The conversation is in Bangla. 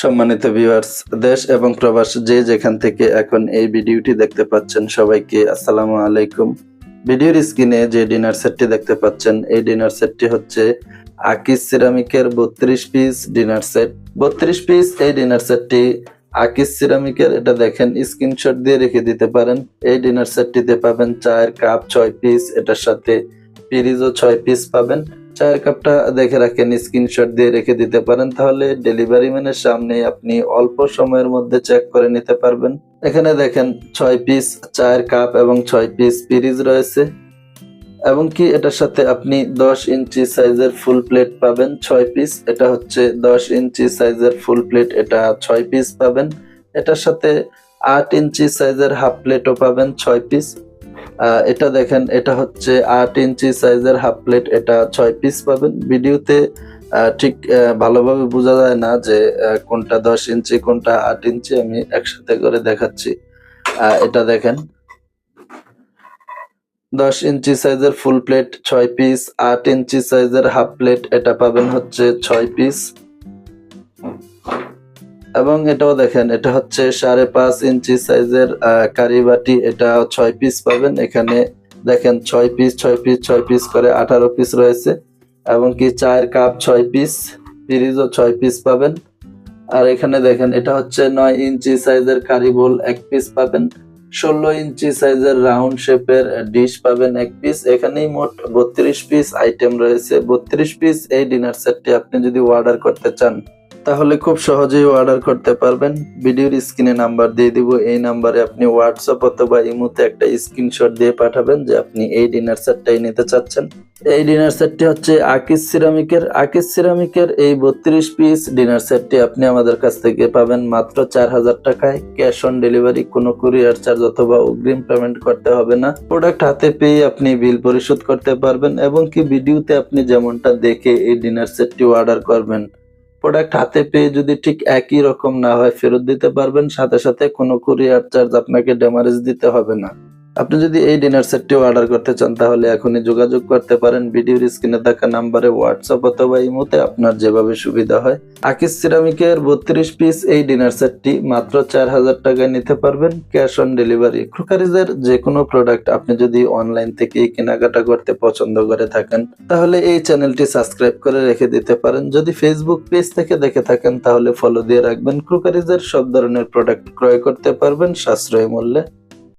সম্মানিত ভিউয়ার্স দেশ এবং প্রবাস যে যেখান থেকে এখন এই ভিডিওটি দেখতে পাচ্ছেন সবাইকে আসসালামু আলাইকুম। ভিডিওর স্ক্রিনে যে ডিনার সেটটি দেখতে পাচ্ছেন, এই ডিনার সেটটি হচ্ছে আকিস সিরামিকের বত্রিশ পিস ডিনার সেট বত্রিশ পিস এই ডিনার সেটটি আকিস সিরামিকের, এটা দেখেন স্ক্রিনশট দিয়ে রেখে দিতে পারেন। এই ডিনার সেটটিতে পাবেন চায়ের কাপ ছয় পিস এটার সাথে পিরিজও ছয় পিস পাবেন। চায়ের কাপটা দেখে রাখেন স্ক্রিনশট দিয়ে রেখে দিতে পারেন, তাহলে ডেলিভারি ম্যানের সামনে আপনি অল্প সময়ের মধ্যে চেক করে নিতে পারবেন। এখানে দেখেন ছয় পিস চায়ের কাপ এবং ছয় পিস পিরিজ রয়েছে। এবং কি এটার সাথে আপনি দশ ইঞ্চি সাইজের ফুল প্লেট পাবেন, ছয় পিস এটা হচ্ছে দশ ইঞ্চি সাইজের ফুল প্লেট এটা ছয় পিস পাবেন। এটার সাথে আট ইঞ্চি সাইজের হাফ প্লেটও পাবেন, ছয় পিস এটা দেখেন, এটা হচ্ছে আট ইঞ্চি সাইজের হাফ প্লেট, এটা ছয় পিস পাবেন। ভিডিওতে ঠিক ভালোভাবে বোঝা যায় না যে কোনটা দশ ইঞ্চি, কোনটা আট ইঞ্চি, আমি একসাথে করে দেখাচ্ছি। এটা দেখেন। দশ ইঞ্চি সাইজের ফুল প্লেট ছয় পিস আট ইঞ্চি সাইজের হাফ প্লেট এটা পাবেন হচ্ছে ছয় পিস এবং এটাও দেখেন, এটা হচ্ছে সাড়ে পাঁচ ইঞ্চি সাইজের কারি বাটি। এটা ছয় পিস পাবেন। এখানে দেখেন ছয় পিস ছয় পিস ছয় পিস করে আঠারো পিস রয়েছে। এবং কি চায়ের কাপ ছয় পিস ফ্রিজও ছয় পিস পাবেন। আর এখানে দেখেন, এটা হচ্ছে নয় ইঞ্চি সাইজের কারি বোল এক পিস পাবেন। ষোলো ইঞ্চি সাইজের রাউন্ড শেপের ডিশ পাবেন এক পিস এখানেই মোট বত্রিশ পিস আইটেম রয়েছে। বত্রিশ পিস এই ডিনার সেটটি আপনি যদি অর্ডার করতে চান তাহলে খুব সহজেই অর্ডার করতে পারবেন। ভিডিওর স্ক্রিনে নাম্বার দিয়ে দিব। এই নাম্বারে আপনি হোয়াটসঅ্যাপ অথবা ইমোতে একটা স্ক্রিনশট দিয়ে পাঠাবেন যে আপনি এই ডিনার সেটটাই নিতে চাচ্ছেন। এই ডিনার সেটটি হচ্ছে আকিস সিরামিকের আকিস সিরামিকের এই বত্রিশ পিস ডিনার সেটটি আপনি আমাদের কাছ থেকে পাবেন মাত্র চার হাজার টাকায়। ক্যাশ অন ডেলিভারি কোনো কুরিয়ার চার্জ অথবা অগ্রিম পেমেন্ট করতে হবে না। প্রোডাক্ট হাতে পেয়ে আপনি বিল পরিশোধ করতে পারবেন এবং কি ভিডিওতে আপনি যেমনটা দেখে এই ডিনার সেটটি অর্ডার করবেন। প্রোডাক্ট হাতে পেয়ে যদি ঠিক একই রকম না হয়, ফেরত দিতে পারবেন। সাথে সাথে কোনো কুরিয়ার চার্জ আপনাকে ড্যামারেজ দিতে হবে না। আপনি যদি এই ডিনার সেটটি অর্ডার করতে চান, তাহলে এখনই যোগাযোগ করতে পারেন। ভিডিওর স্ক্রিনে থাকা নাম্বারে হোয়াটসঅ্যাপ অথবা ইমোতে আপনার যেভাবে সুবিধা হয়। আকিস সিরামিকের বত্রিশ পিস এই ডিনার সেটটি মাত্র চার হাজার টাকায় নিতে পারবেন। Cash on delivery. ক্রোকারিজের যে কোনো প্রোডাক্ট আপনি যদি অনলাইন থেকে কেনাকাটা করতে পছন্দ করে থাকেন, তাহলে এই চ্যানেলটি সাবস্ক্রাইব করে রেখে দিতে পারেন। যদি ফেসবুক পেজ থেকে দেখে থাকেন, তাহলে ফলো দিয়ে রাখবেন। ক্রোকারিজের সব ধরনের প্রোডাক্ট ক্রয় করতে পারবেন সাশ্রয়ী মূল্যে।